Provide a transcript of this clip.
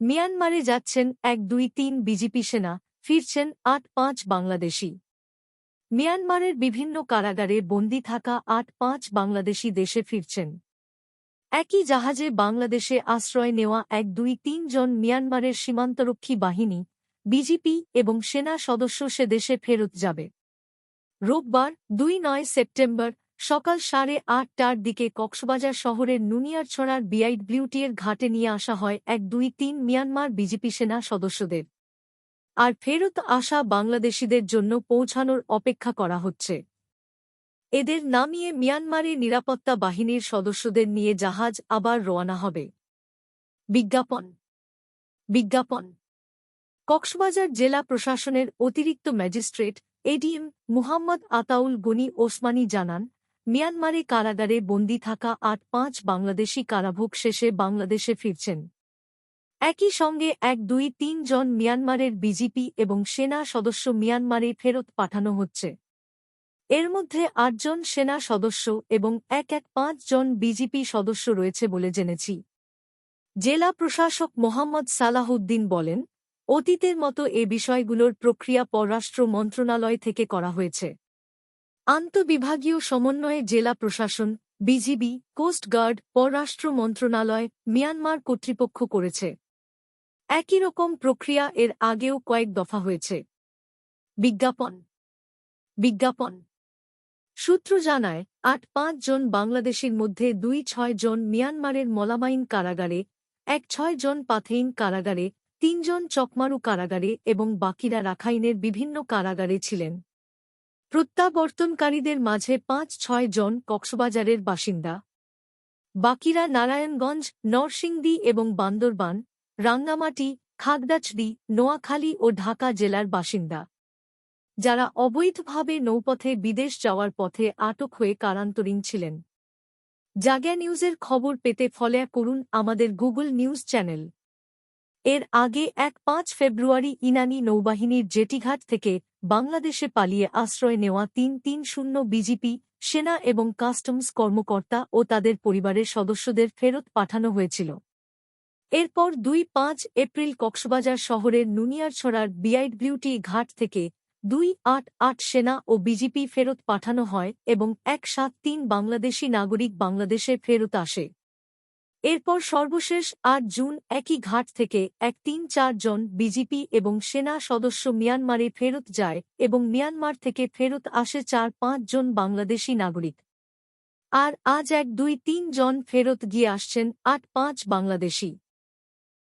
মিয়ানমারে যাচ্ছেন এক দুই তিন বিজেপি সেনা, ফিরছেন আট পাঁচ বাংলাদেশি। মিয়ানমারের বিভিন্ন কারাগারে বন্দী থাকা আট পাঁচ বাংলাদেশি দেশে ফিরছেন। একই জাহাজে বাংলাদেশে আশ্রয় নেওয়া এক দুই তিন জন মিয়ানমারের সীমান্তরক্ষী বাহিনী, বিজিপি এবং সেনা সদস্য সে দেশে ফেরত যাবে। রোববার দুই নয় সেপ্টেম্বর সকাল সাড়ে আটটার দিকে কক্সবাজার শহরের নুনিয়ারছড়ার বিআইড ব্লিউটিয়ের ঘাটে নিয়ে আসা হয় এক দুই তিন মিয়ানমার বিজেপি সেনা সদস্যদের। আর ফেরত আসা বাংলাদেশিদের জন্য পৌঁছানোর অপেক্ষা করা হচ্ছে। এদের নামিয়ে মিয়ানমারের নিরাপত্তা বাহিনীর সদস্যদের নিয়ে জাহাজ আবার রওনা হবে। বিজ্ঞাপন। বিজ্ঞাপন। কক্সবাজার জেলা প্রশাসনের অতিরিক্ত ম্যাজিস্ট্রেট এডিএম মুহাম্মদ আতাউল গনি ওসমানী জানান মিয়ানমারে কারাগারে বন্দী থাকা আট পাঁচ বাংলাদেশি কারাভোগ শেষে বাংলাদেশে ফিরছেন। একই সঙ্গে এক, দুই, তিন জন মিয়ানমারের বিজিপি এবং সেনা সদস্য মিয়ানমারে ফেরত পাঠানো হচ্ছে। এর মধ্যে আটজন সেনা সদস্য এবং এক এক, পাঁচ জন বিজিপি সদস্য রয়েছে বলে জেনেছি। জেলা প্রশাসক মোহাম্মদ সালাহউদ্দিন বলেন, অতীতের মতো এ বিষয়গুলোর প্রক্রিয়া পররাষ্ট্র মন্ত্রণালয় থেকে করা হয়েছে। আন্তবিভাগীয় সমন্বয়ে জেলা প্রশাসন, বিজিবি কোস্টগার্ড পররাষ্ট্র মন্ত্রণালয়, মিয়ানমার কর্তৃপক্ষ করেছে। একই রকম প্রক্রিয়া এর আগেও কয়েক দফা হয়েছে। বিজ্ঞাপন। বিজ্ঞাপন। সূত্র জানায়, আট পাঁচ জন বাংলাদেশের মধ্যে দুই ছয় জন মিয়ানমারের মলামাইন কারাগারে, এক ছয় জন পাথেইন কারাগারে তিনজন চকমারু কারাগারে এবং বাকিরা রাখাইনের বিভিন্ন কারাগারে ছিলেন। প্রত্যাবর্তনকারীদের মাঝে পাঁচ ছয় জন কক্সবাজারের বাসিন্দা। বাকিরা নারায়ণগঞ্জ, নরসিংদী এবং বান্দরবান, রাঙ্গামাটি, খাগড়াছড়ি, নোয়াখালী ও ঢাকা জেলার বাসিন্দা। যারা অবৈধভাবে নৌপথে বিদেশ যাওয়ার পথে আটক হয়ে কারান্তরীণ ছিলেন। জাগা নিউজের খবর পেতে ফলো করুন আমাদের গুগল নিউজ চ্যানেল এর আগে এক পাঁচ ফেব্রুয়ারি ইনানি নৌবাহিনীর জেটিঘাট থেকে বাংলাদেশে পালিয়ে আশ্রয় নেওয়া তিন তিন শূন্য বিজিপি, সেনা এবং কাস্টমস কর্মকর্তা ও তাদের পরিবারের সদস্যদের ফেরত পাঠানো হয়েছিল। এরপর দুই পাঁচ এপ্রিল কক্সবাজার শহরের নুনিয়ারছড়ার বিআইড বিউটি ঘাট থেকে দুই আট আট সেনা ও বিজিপি ফেরত পাঠানো হয় এবং এক সাত তিন বাংলাদেশি নাগরিক বাংলাদেশে ফেরত আসে। এরপর সর্বশেষ আট জুন একই ঘাট থেকে এক তিন চারজন বিজিপি এবং সেনা সদস্য মিয়ানমারে ফেরত যায় এবং মিয়ানমার থেকে ফেরত আসে চার পাঁচ জন বাংলাদেশি নাগরিক। আর আজ এক দুই তিন জন ফেরত গিয়ে আসছেন আট পাঁচ বাংলাদেশি।